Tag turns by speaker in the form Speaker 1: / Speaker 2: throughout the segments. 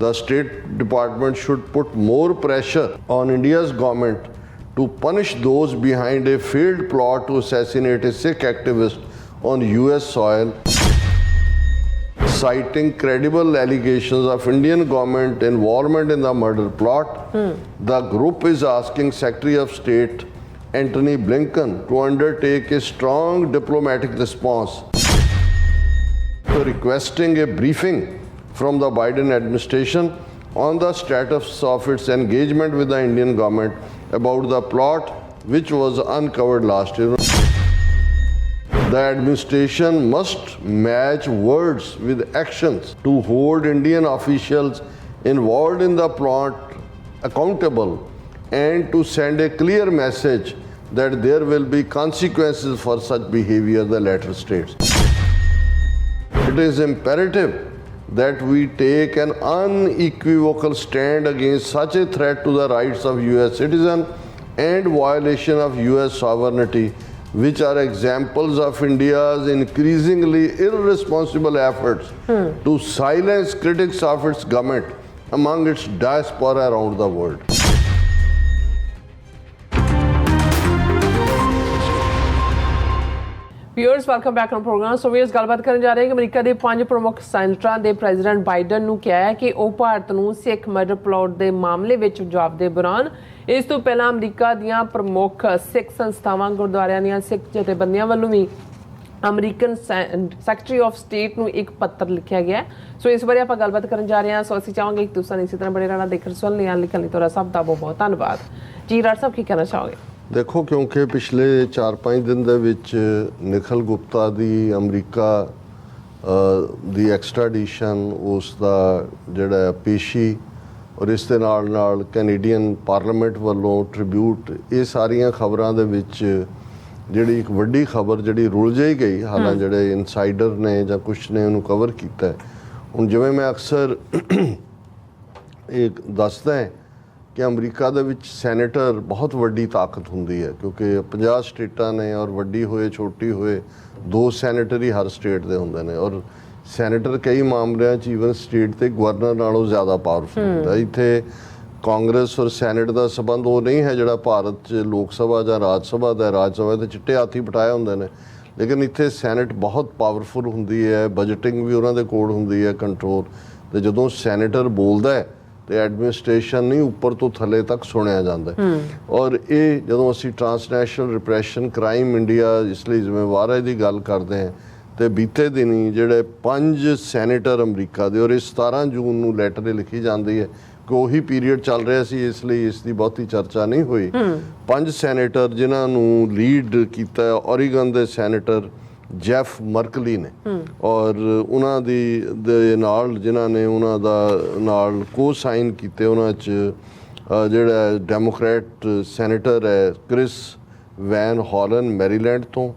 Speaker 1: the State Department should put more pressure on India's government to punish those behind a failed plot to assassinate a Sikh activist on US soil citing credible allegations of Indian government involvement in the murder plot. The group is asking Secretary of State Antony Blinken to undertake a strong diplomatic response requesting a briefing from the Biden administration on the status of its engagement with the Indian government about the plot which was uncovered last year. The administration must match words with actions to hold Indian officials involved in the plot accountable and to send a clear message that there will be consequences for such behavior, the letter states. It is imperative that we take an unequivocal stand against such a threat to the rights of US citizens and violation of US sovereignty which are examples of India's increasingly irresponsible efforts hmm. to silence critics of its government among its diaspora around the world.
Speaker 2: Viewers welcome back on program so viewers ਗੱਲਬਾਤ ਕਰਨ ਜਾ ਰਹੇ ਹਾਂ ਕਿ America ਦੇ ਪੰਜ ਪ੍ਰਮੁੱਖ ਸੈਨੇਟਰਾਂ ਦੇ ਪ੍ਰੈਜ਼ੀਡੈਂਟ ਬਾਈਡਨ ਨੂੰ ਕਿਹਾ ਹੈ ਕਿ ਉਹ ਭਾਰਤ ਨੂੰ ਸਿੱਖ ਮਰਡਰ ਪਲਾਟ ਦੇ ਮਾਮਲੇ ਵਿੱਚ ਜਵਾਬਦੇਹ ਬਣਾਉਣ ਇਸ ਤੋਂ ਪਹਿਲਾਂ ਅਮਰੀਕਾ ਦੀਆਂ ਪ੍ਰਮੁੱਖ ਸਿੱਖ ਸੰਸਥਾਵਾਂ, ਗੁਰਦੁਆਰਿਆਂ ਦੀਆਂ ਸਿੱਖ ਜਥੇਬੰਦੀਆਂ ਵੱਲੋਂ ਵੀ ਅਮਰੀਕਨ ਸੈਕਟਰੀ ਆਫ ਸਟੇਟ ਨੂੰ ਇੱਕ ਪੱਤਰ ਲਿਖਿਆ ਗਿਆ ਸੋ ਇਸ ਬਾਰੇ ਆਪਾਂ ਗੱਲਬਾਤ ਕਰਨ ਜਾ ਰਹੇ ਹਾਂ। ਸੋ ਅਸੀਂ ਚਾਹਾਂਗੇ ਕਿ ਤੁਸੀਂ ਇਸੇ ਤਰ੍ਹਾਂ ਬੜੇ ਰਹਿਣਾ, ਦੇਖਣ ਸੁਣ ਲਿਆ ਲਿਖਣ ਲਈ। ਤੁਹਾਡਾ ਸਭ ਦਾ ਬਹੁਤ ਬਹੁਤ ਧੰਨਵਾਦ। ਜੀ, ਰਾਜ ਸਾਹਿਬ, ਕੀ ਕਹਿਣਾ ਚਾਹੋਗੇ?
Speaker 1: ਦੇਖੋ ਕਿਉਂਕਿ ਪਿਛਲੇ 4-5 ਦਿਨ ਦੇ ਵਿੱਚ ਨਿਖਲ ਗੁਪਤਾ ਦੀ ਅਮਰੀਕਾ ਦੀ ਐਕਸਟ੍ਰੈਡੀਸ਼ਨ ਉਸ ਦਾ ਜਿਹੜਾ ਪੇਸ਼ੀ ਔਰ ਇਸ ਦੇ ਨਾਲ ਨਾਲ ਕੈਨੇਡੀਅਨ ਪਾਰਲੀਮੈਂਟ ਵੱਲੋਂ ਟ੍ਰਿਬਿਊਟ ਇਹ ਸਾਰੀਆਂ ਖਬਰਾਂ ਦੇ ਵਿੱਚ ਜਿਹੜੀ ਇੱਕ ਵੱਡੀ ਖਬਰ ਜਿਹੜੀ ਰੁਲ ਜਾਈ ਗਈ ਹਾਲਾਂ ਜਿਹੜੇ ਇਨਸਾਈਡਰ ਨੇ ਜਾਂ ਕੁਝ ਨੇ ਉਹਨੂੰ ਕਵਰ ਕੀਤਾ। ਹੁਣ ਜਿਵੇਂ ਮੈਂ ਅਕਸਰ ਇਹ ਦੱਸਦਾ ਹੈ ਕਿ ਅਮਰੀਕਾ ਦੇ ਵਿੱਚ ਸੈਨੇਟਰ ਬਹੁਤ ਵੱਡੀ ਤਾਕਤ ਹੁੰਦੀ ਹੈ ਕਿਉਂਕਿ 50 ਸਟੇਟਾਂ ਨੇ ਔਰ ਵੱਡੀ ਹੋਏ ਛੋਟੀ ਹੋਏ ਦੋ ਸੈਨੇਟਰ ਹੀ ਹਰ ਸਟੇਟ ਦੇ ਹੁੰਦੇ ਨੇ ਔਰ ਸੈਨੇਟਰ ਕਈ ਮਾਮਲਿਆਂ 'ਚ ਈਵਨ ਸਟੇਟ ਤੇ ਗਵਰਨਰ ਨਾਲੋਂ ਜ਼ਿਆਦਾ ਪਾਵਰਫੁਲ ਹੁੰਦਾ। ਇੱਥੇ ਕਾਂਗਰਸ ਔਰ ਸੈਨੇਟ ਦਾ ਸਬੰਧ ਉਹ ਨਹੀਂ ਹੈ ਜਿਹੜਾ ਭਾਰਤ 'ਚ ਲੋਕ ਸਭਾ ਜਾਂ ਰਾਜ ਸਭਾ ਦਾ। ਰਾਜ ਸਭਾ ਦੇ ਚਿੱਟੇ ਹਾਥੀ ਪਟਾਏ ਹੁੰਦੇ ਨੇ ਲੇਕਿਨ ਇੱਥੇ ਸੈਨੇਟ ਬਹੁਤ ਪਾਵਰਫੁਲ ਹੁੰਦੀ ਹੈ ਬਜਟਿੰਗ ਵੀ ਉਹਨਾਂ ਦੇ ਕੋਲ ਹੁੰਦੀ ਹੈ ਕੰਟਰੋਲ ਤੇ ਜਦੋਂ ਸੈਨੇਟਰ ਬੋਲਦਾ ਹੈ ਤੇ ਐਡਮਿਨਿਸਟ੍ਰੇਸ਼ਨ ਨਹੀਂ ਉੱਪਰ ਤੋਂ ਥੱਲੇ ਤੱਕ ਸੁਣਿਆ ਜਾਂਦਾ ਹੈ। ਔਰ ਇਹ ਜਦੋਂ ਅਸੀਂ ਟ੍ਰਾਂਸਨੈਸ਼ਨਲ ਰਿਪਰੈਸ਼ਨ ਕ੍ਰਾਈਮ ਇੰਡੀਆ ਇਸ ਲਈ ਜ਼ਿੰਮੇਵਾਰ ਹੈ ਦੀ ਗੱਲ ਕਰਦੇ ਹਾਂ ਤੇ ਬੀਤੇ ਦਿਨੀ ਜਿਹੜੇ ਪੰਜ ਸੈਨੇਟਰ ਅਮਰੀਕਾ ਦੇ ਔਰ ਇਹ 17 ਜੂਨ ਨੂੰ ਲੈਟਰ ਲਿਖੀ ਜਾਂਦੀ ਹੈ ਕਿ ਉਹੀ ਪੀਰੀਅਡ ਚੱਲ ਰਿਹਾ ਸੀ ਇਸ ਲਈ ਇਸ ਦੀ ਬਹੁਤੀ ਚਰਚਾ ਨਹੀਂ ਹੋਈ। ਪੰਜ ਸੈਨੇਟਰ ਜਿਨ੍ਹਾਂ ਨੂੰ ਲੀਡ ਕੀਤਾ ਔਰੀਗਨ ਦੇ ਸੈਨੇਟਰ ਜੈਫ ਮਰਕਲੀ ਨੇ। ਔਰ ਉਹਨਾਂ ਦੀ ਦੇ ਨਾਲ ਜਿਨ੍ਹਾਂ ਨੇ ਉਹਨਾਂ ਦਾ ਨਾਲ ਕੋ ਸਾਈਨ ਕੀਤੇ ਉਹਨਾਂ ਚ ਜਿਹੜਾ ਡੈਮੋਕ੍ਰੈਟ ਸੈਨੇਟਰ ਹੈ ਕ੍ਰਿਸ ਵੈਨ ਹਾਲਨ ਮੈਰੀਲੈਂਡ ਤੋਂ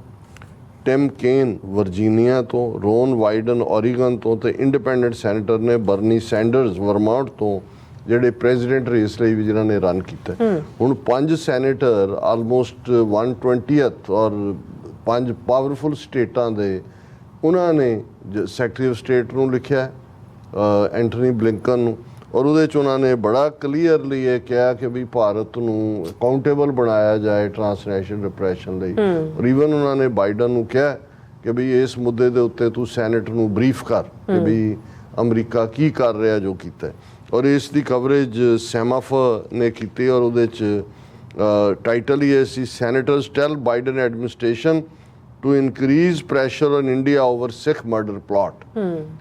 Speaker 1: ਟਿਮ ਕੇਨ ਵਰਜੀਨੀਆ ਤੋਂ ਰੋਨ ਵਾਈਡਨ ਔਰੀਗਨ ਤੋਂ ਤੇ ਇੰਡੀਪੈਂਡੈਂਟ ਸੈਨੇਟਰ ਨੇ ਬਰਨੀ ਸੈਂਡਰਸ ਵਰਮਾਂਟ ਤੋਂ ਜਿਹੜੇ ਪ੍ਰੈਜ਼ੀਡੈਂਟ ਰੇਸ ਲਈ ਵੀ ਜਿਨ੍ਹਾਂ ਨੇ ਰਨ ਕੀਤਾ। ਹੁਣ ਪੰਜ ਸੈਨੇਟਰ ਆਲਮੋਸਟ 120th ਔਰ ਪੰਜ ਪਾਵਰਫੁਲ ਸਟੇਟਾਂ ਦੇ ਉਹਨਾਂ ਨੇ ਸੈਕਟਰੀ ਆਫ ਸਟੇਟ ਨੂੰ ਲਿਖਿਆ ਐਂਟਨੀ ਬਲਿੰਕਨ ਨੂੰ ਔਰ ਉਹਦੇ ਚ ਉਹਨਾਂ ਨੇ ਬੜਾ ਕਲੀਅਰਲੀ ਇਹ ਕਿਹਾ ਕਿ ਵੀ ਭਾਰਤ ਨੂੰ ਅਕਾਊਂਟੇਬਲ ਬਣਾਇਆ ਜਾਏ ਟ੍ਰਾਂਸਨੈਸ਼ਨਲ ਰਿਪਰੈਸ਼ਨ ਲਈ ਔਰ ਈਵਨ ਉਹਨਾਂ ਨੇ ਬਾਈਡਨ ਨੂੰ ਕਿਹਾ ਕਿ ਵੀ ਇਸ ਮੁੱਦੇ ਦੇ ਉੱਤੇ ਤੂੰ ਸੈਨੇਟ ਨੂੰ ਬਰੀਫ ਕਰ ਕਿ ਵੀ ਅਮਰੀਕਾ ਕੀ ਕਰ ਰਿਹਾ ਜੋ ਕੀਤਾ। ਔਰ ਇਸ ਦੀ ਕਵਰੇਜ ਸੈਮਾਫ ਨੇ ਕੀਤੀ ਔਰ ਉਹਦੇ ਚ ਟਾਈਟਲ ਹੀ ਹੈ ਸੀ senators tell Biden administration to increase pressure on India over Sikh murder plot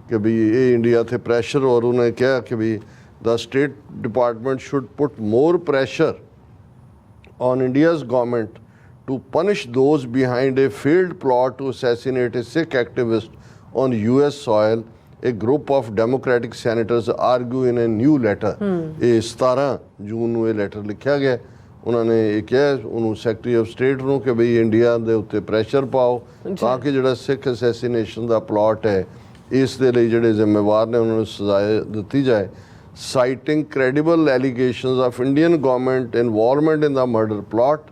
Speaker 1: ਕਿ ਵੀ ਇਹ ਇੰਡੀਆ ਤੇ ਪ੍ਰੈਸ਼ਰ ਔਰ ਉਹਨੇ ਕਿਹਾ ਕਿ ਵੀ the state department should put more pressure on India's government to punish those behind a failed plot to assassinate a Sikh activist on US soil. A group of Democratic senators argue in a new letter. ਇਹ 17 ਜੂਨ ਨੂੰ ਇਹ letter ਲਿਖਿਆ ਗਿਆ ਉਹਨਾਂ ਨੇ ਇਹ ਕਿਹਾ ਉਹਨੂੰ ਸੈਕਟਰੀ ਆਫ ਸਟੇਟ ਨੂੰ ਕਿ ਬਈ ਇੰਡੀਆ ਦੇ ਉੱਤੇ ਪ੍ਰੈਸ਼ਰ ਪਾਓ ਤਾਂ ਕਿ ਜਿਹੜਾ ਸਿੱਖ ਅਸੈਸੀਨੇਸ਼ਨ ਦਾ ਪਲਾਟ ਹੈ ਇਸ ਦੇ ਲਈ ਜਿਹੜੇ ਜ਼ਿੰਮੇਵਾਰ ਨੇ ਉਹਨਾਂ ਨੂੰ ਸਜ਼ਾ ਦਿੱਤੀ ਜਾਏ citing credible allegations of Indian government involvement in the murder plot.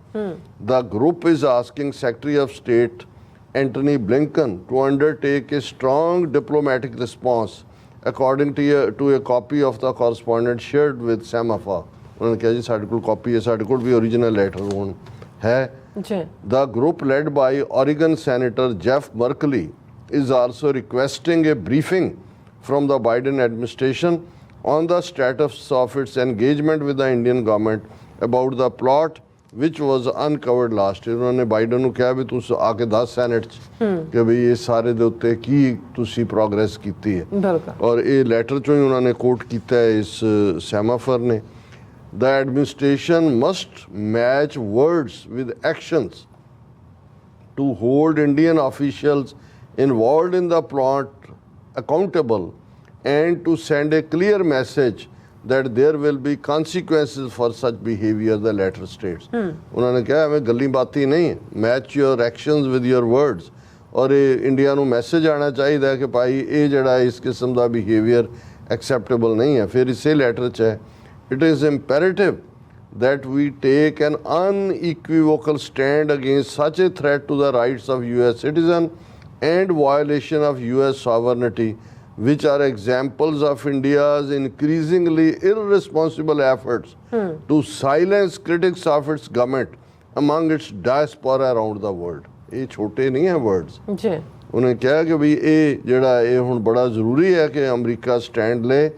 Speaker 1: The group is asking Secretary of State Antony Blinken to undertake a strong diplomatic response according to a, to a copy of the correspondence shared with Semaphore ਉਹਨਾਂ ਨੇ ਕਿਹਾ ਜੀ ਸਾਡੇ ਕੋਲ copy ਹੈ ਸਾਡੇ ਕੋਲ ਵੀ origignal letter ਹੁਣ ਹੈ
Speaker 2: ਜੀ
Speaker 1: The group led by Oregon Senator Jeff Merkley is also requesting a briefing from the Biden administration on the status of its engagement with the Indian government about the plot which was uncovered last year. ਉਹਨਾਂ ਨੇ Biden ਨੂੰ ਕਿਹਾ ਵੀ ਤੁਸੀਂ ਆ ਕੇ ਦੱਸ senate 'ਚ ਕਿ ਵੀ ਇਹ ਸਾਰੇ ਦੇ ਉੱਤੇ ਕੀ ਤੁਸੀਂ ਪ੍ਰੋਗਰੈਸ ਕੀਤੀ ਹੈ
Speaker 2: ਬਿਲਕੁਲ
Speaker 1: ਔਰ ਇਹ ਲੈਟਰ ਚੋਂ ਹੀ ਉਹਨਾਂ ਨੇ ਕੋਟ ਕੀਤਾ ਹੈ ਇਸ ਸੈਮਾਫਰ ਨੇ the administration must match words with actions to hold Indian officials involved in the plot accountable and to send a clear message that there will be consequences for such behavior the letter states ਉਹਨਾਂ ਨੇ ਕਿਹਾ ਐਵੇਂ ਗੱਲੀ ਬਾਤੀ ਨਹੀਂ match your actions with your words ਔਰ ਇਹ India ਨੂੰ message ਆਣਾ ਚਾਹੀਦਾ ਹੈ ਕਿ ਭਾਈ ਇਹ ਜਿਹੜਾ ਇਸ ਕਿਸਮ ਦਾ ਬਿਹੇਵੀਅਰ ਐਕਸੈਪਟੇਬਲ ਨਹੀਂ ਹੈ ਫਿਰ ਇਸੇ ਲੈਟਰ 'ਚ ਹੈ it is imperative that we take an unequivocal stand against such a threat to the rights of US citizen and violation of US sovereignty which are examples of India's increasingly irresponsible efforts to silence critics of its government among its diaspora around the world ਇਹ ਛੋਟੇ ਨਹੀਂ ਹੈ words
Speaker 2: ਜੀ
Speaker 1: ਉਹਨੇ ਕਿਹਾ ਕਿ ਵੀ ਇਹ ਜਿਹੜਾ ਇਹ ਹੁਣ ਬੜਾ ਜ਼ਰੂਰੀ ਹੈ ਕਿ ਅਮਰੀਕਾ ਸਟੈਂਡ ਲੇ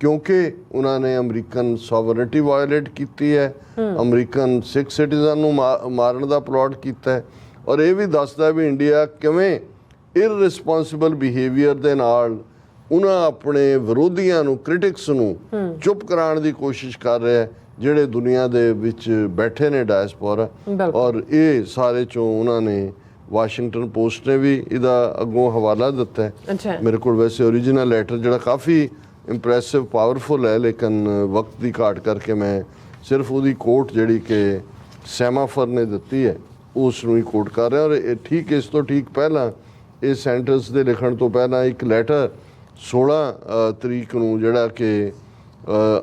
Speaker 1: ਕਿਉਂਕਿ ਉਹਨਾਂ ਨੇ ਅਮਰੀਕਨ ਸੋਵਰਨਿਟੀ ਵਾਇਲੇਟ ਕੀਤੀ ਹੈ ਅਮਰੀਕਨ ਸਿੱਖ ਸਿਟੀਜ਼ਨ ਨੂੰ ਮਾਰਨ ਦਾ ਪਲਾਟ ਕੀਤਾ ਹੈ ਔਰ ਇਹ ਵੀ ਦੱਸਦਾ ਵੀ ਇੰਡੀਆ ਕਿਵੇਂ ਇਰਰਿਸਪੌਂਸਿਬਲ ਬਿਹੇਵੀਅਰ ਦੇ ਨਾਲ ਉਹਨਾਂ ਆਪਣੇ ਵਿਰੋਧੀਆਂ ਨੂੰ ਕ੍ਰਿਟਿਕਸ ਨੂੰ ਚੁੱਪ ਕਰਾਉਣ ਦੀ ਕੋਸ਼ਿਸ਼ ਕਰ ਰਿਹਾ ਹੈ ਜਿਹੜੇ ਦੁਨੀਆ ਦੇ ਵਿੱਚ ਬੈਠੇ ਨੇ ਡਾਇਸਪੋਰਾ। ਔਰ ਇਹ ਸਾਰੇ ਚੋਂ ਉਹਨਾਂ ਨੇ ਵਾਸ਼ਿੰਗਟਨ ਪੋਸਟ ਨੇ ਵੀ ਇਹਦਾ ਅੱਗੋਂ ਹਵਾਲਾ ਦਿੱਤਾ ਹੈ। ਮੇਰੇ ਕੋਲ ਵੈਸੇ origignal ਲੈਟਰ ਜਿਹੜਾ ਕਾਫੀ ਇੰਪ੍ਰੈਸਿਵ ਪਾਵਰਫੁਲ ਹੈ, ਲੇਕਿਨ ਵਕਤ ਦੀ ਘਾਟ ਕਰਕੇ ਮੈਂ ਸਿਰਫ ਉਹਦੀ ਕੋਟ ਜਿਹੜੀ ਕਿ ਸੈਮਾਫਰ ਨੇ ਦਿੱਤੀ ਹੈ ਉਸ ਨੂੰ ਹੀ ਕੋਟ ਕਰ ਰਿਹਾ ਔਰ ਇਹ ਠੀਕ, ਇਸ ਤੋਂ ਠੀਕ ਪਹਿਲਾਂ, ਇਹ ਸੈਂਟੈਂਸ ਦੇ ਲਿਖਣ ਤੋਂ ਪਹਿਲਾਂ ਇੱਕ ਲੈਟਰ 16 ਤਰੀਕ ਨੂੰ ਜਿਹੜਾ ਕਿ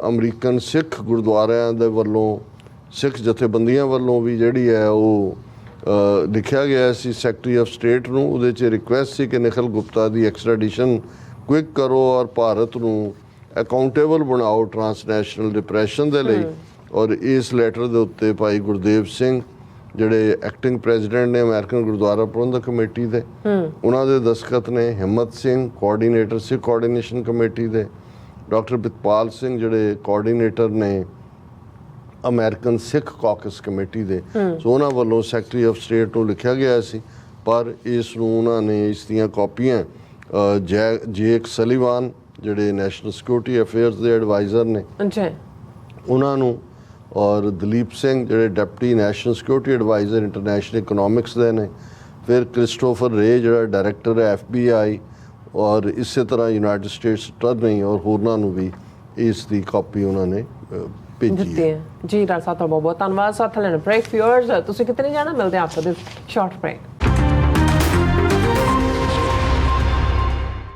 Speaker 1: ਅਮਰੀਕਨ ਸਿੱਖ ਗੁਰਦੁਆਰਿਆਂ ਦੇ ਵੱਲੋਂ, ਸਿੱਖ ਜਥੇਬੰਦੀਆਂ ਵੱਲੋਂ ਵੀ ਜਿਹੜੀ ਹੈ ਉਹ ਲਿਖਿਆ ਗਿਆ ਸੀ ਸੈਕਟਰੀ ਆਫ ਸਟੇਟ ਨੂੰ, ਉਹਦੇ 'ਚ ਰਿਕੁਐਸਟ ਸੀ ਕਿ ਨਿਖਲ ਗੁਪਤਾ ਦੀ ਐਕਸਟ੍ਰੈਡੀਸ਼ਨ ਕੁਇਕ ਕਰੋ ਔਰ ਭਾਰਤ ਨੂੰ ਅਕਾਊਂਟੇਬਲ ਬਣਾਓ ਟਰਾਂਸਨੈਸ਼ਨਲ ਡਿਪਰੈਸ਼ਨ ਦੇ ਲਈ ਔਰ ਇਸ ਲੈਟਰ ਦੇ ਉੱਤੇ ਭਾਈ ਗੁਰਦੇਵ ਸਿੰਘ ਜਿਹੜੇ ਐਕਟਿੰਗ ਪ੍ਰੈਜ਼ੀਡੈਂਟ ਨੇ ਅਮਰੀਕਨ ਗੁਰਦੁਆਰਾ ਪ੍ਰਬੰਧਕ ਕਮੇਟੀ ਦੇ ਉਹਨਾਂ ਦੇ ਦਸਖਤ ਨੇ Himmat Singh coordinator Sikh coordination committee ਦੇ। ਡਾਕਟਰ ਬਿਤਪਾਲ ਸਿੰਘ ਜਿਹੜੇ ਕੋਆਰਡੀਨੇਟਰ ਨੇ ਅਮਰੀਕਨ ਸਿੱਖ ਕਾਕਸ ਕਮੇਟੀ ਦੇ। ਸੋ ਉਹਨਾਂ ਵੱਲੋਂ ਸੈਕਟਰੀ ਆਫ ਸਟੇਟ ਨੂੰ ਲਿਖਿਆ ਗਿਆ ਸੀ ਪਰ ਇਸ ਨੂੰ ਉਹਨਾਂ ਨੇ ਇਸ ਦੀਆਂ ਕਾਪੀਆਂ ਜੈ ਜੇਕ ਸਲੀਵਾਨ ਜਿਹੜੇ ਨੈਸ਼ਨਲ ਸਿਕਿਉਰਿਟੀ ਅਫੇਅਰਸ ਦੇ ਐਡਵਾਈਜ਼ਰ ਨੇ।
Speaker 2: ਜੀ
Speaker 1: ਉਹਨਾਂ ਨੂੰ ਔਰ ਦਲੀਪ ਸਿੰਘ ਜਿਹੜੇ deputy national security adviser international economics ਦੇ ਨੇ। ਫਿਰ ਕ੍ਰਿਸਟੋਫਰ ਰੇ ਜਿਹੜਾ ਡਾਇਰੈਕਟਰ ਹੈ ਐਫਬੀਆਈ ਔਰ ਇਸੇ ਤਰ੍ਹਾਂ ਯੂਨਾਈਟਿਡ ਸਟੇਟਸ ਅਟਾਰਨੀ ਔਰ ਹੋਰਨਾਂ ਨੂੰ ਵੀ ਇਸ ਦੀ ਕਾਪੀ ਉਹਨਾਂ ਨੇ ਭੇਜੀ ਹੈ।
Speaker 2: ਜੀ ਡਾਕਟਰ ਸਾਹਿਬ ਬਹੁਤ ਬਹੁਤ ਧੰਨਵਾਦ। ਸਾਥ ਲੈਣ ਬ੍ਰੇਕ ਫਿਊਅਰਸ ਤੁਸੀਂ ਕਿਤੇ ਨਹੀਂ ਜਾਣਾ? ਮਿਲਦੇ ਆਫਟਰ ਦਿਸ ਸ਼ਾਰਟ ਬ੍ਰੇਕ